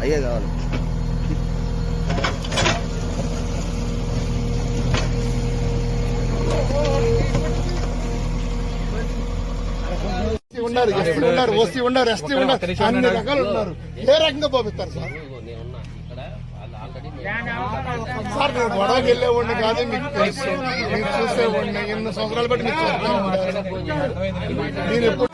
అయ్యే కావాలి ఉన్నారు ఎస్టీ ఉన్నారు ఓసీ ఉన్నారు ఎస్టీ ఉన్నారు అన్ని రకాలు ఉన్నారు ఏ రకంగా పంపిస్తారు సార్ సార్ నేను గొడవకి వెళ్ళేవాడిని కాదు మీకు తెలుసు మీరు చూసేవాడిని ఎన్ని సంవత్సరాలు బట్టి మీకు మీరు ఎప్పుడు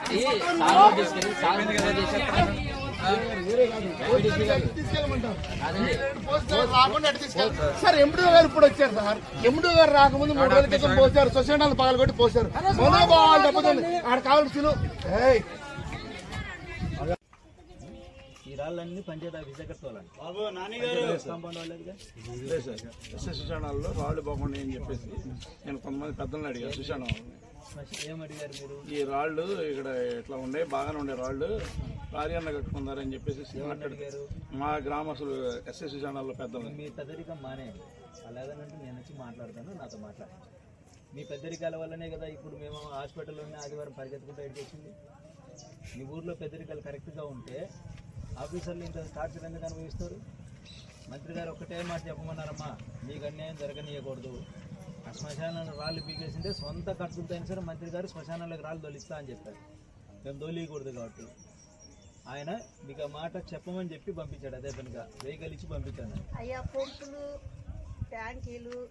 సార్ ఎండిఓ గారు ఇప్పుడు వచ్చారు సార్. ఎండిఓ గారు రాకముందు మూడు రోజుల క్రితం పోసారు సొసైటీ పగలగొట్టి పోసారు. మనోభావాలు దెబ్బతింది ఆడ కావాల్సిన ఏయ్. ఈ రాళ్ళన్నీ పంచాయతీ ఆఫీస్ దగ్గర తోలండి రాళ్ళు బాగున్నాయి అని చెప్పేసి నేను కొంతమంది పెద్దలను అడిగాను సుశాణ వాళ్ళని ఈ రాళ్ళు ఇక్కడ ఇట్లా ఉండే? బాగానే ఉండే రాళ్ళు. లారీ అన్న కట్టుకున్నారని చెప్పేసి మాట్లాడారు మా గ్రామస్తులు ఎస్ఎస్ సుశాణాల్లో పెద్దలు. మీ పెద్దరికం మానేయండి అలాగనంటే నేను వచ్చి మాట్లాడతాను నాతో మాట్లాడండి. మీ పెద్దరికాల వల్లనే కదా ఇప్పుడు మేము హాస్పిటల్లోనే ఆదివారం పరిగెత్తుకుంటూ ఇక్కడికి వచ్చింది? మీ ఊర్లో పెద్దరికాలు కరెక్ట్గా ఉంటే ఆఫీసర్లు ఇంత టార్చర్ ఎందుకు అనుభవిస్తారు? మంత్రి గారు ఒక్కటే మాట చెప్పమన్నారమ్మా మీకు అన్యాయం జరగనీయకూడదు. ఆ శ్మశానాలను రాళ్ళు పీకేసింటే సొంత ఖర్చులతో అయినా సరే మంత్రి గారు శ్మశానాలకు రాళ్ళు తొలిస్తా అని చెప్పారు. మేము తోలియకూడదు కాబట్టి. ఆయన మీకు ఆ మాట చెప్పమని చెప్పి పంపించాడు అదే పనిగా. వెహికల్ ఇచ్చి పంపించాను. అయ్యా పంపులు ట్యాంకీలు